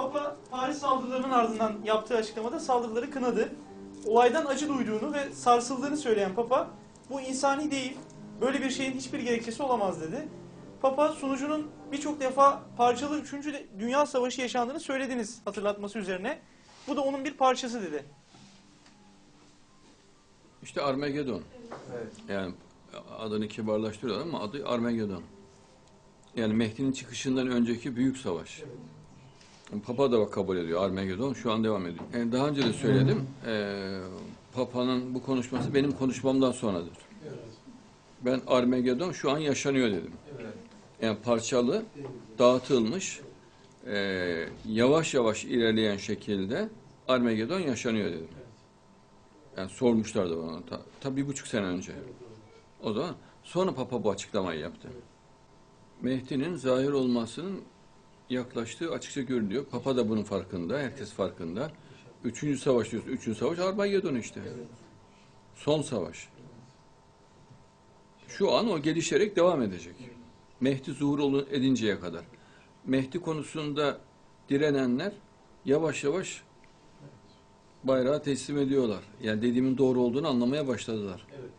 Papa Paris saldırılarının ardından yaptığı açıklamada saldırıları kınadı. Olaydan acı duyduğunu ve sarsıldığını söyleyen Papa, bu insani değil, böyle bir şeyin hiçbir gerekçesi olamaz dedi. Papa sunucunun birçok defa parçalı 3. Dünya Savaşı yaşandığını söylediniz hatırlatması üzerine. Bu da onun bir parçası dedi. İşte Armagedon. Evet. Yani adını kibarlaştırıyorlar ama adı Armagedon. Yani Mehdi'nin çıkışından önceki büyük savaş. Papa da kabul ediyor Armagedon. Şu an devam ediyor. Yani daha önce de söyledim. eee, Papa'nın bu konuşması benim konuşmamdan sonradır. Evet. Ben Armagedon şu an yaşanıyor dedim. Evet. Yani parçalı, dağıtılmış, eee, yavaş yavaş ilerleyen şekilde Armagedon yaşanıyor dedim. Yani sormuşlardı bana ta, ta bir buçuk sene önce. O zaman sonra Papa bu açıklamayı yaptı. Mehdi'nin zahir olmasının yaklaştığı açıkça görülüyor. Papa da bunun farkında, herkes farkında. Üçüncü savaş diyoruz. Üçüncü savaş Armageddon işte. Son savaş. Şu an o gelişerek devam edecek. Mehdi zuhur edinceye kadar. Mehdi konusunda direnenler yavaş yavaş bayrağı teslim ediyorlar. Yani dediğimin doğru olduğunu anlamaya başladılar. Evet.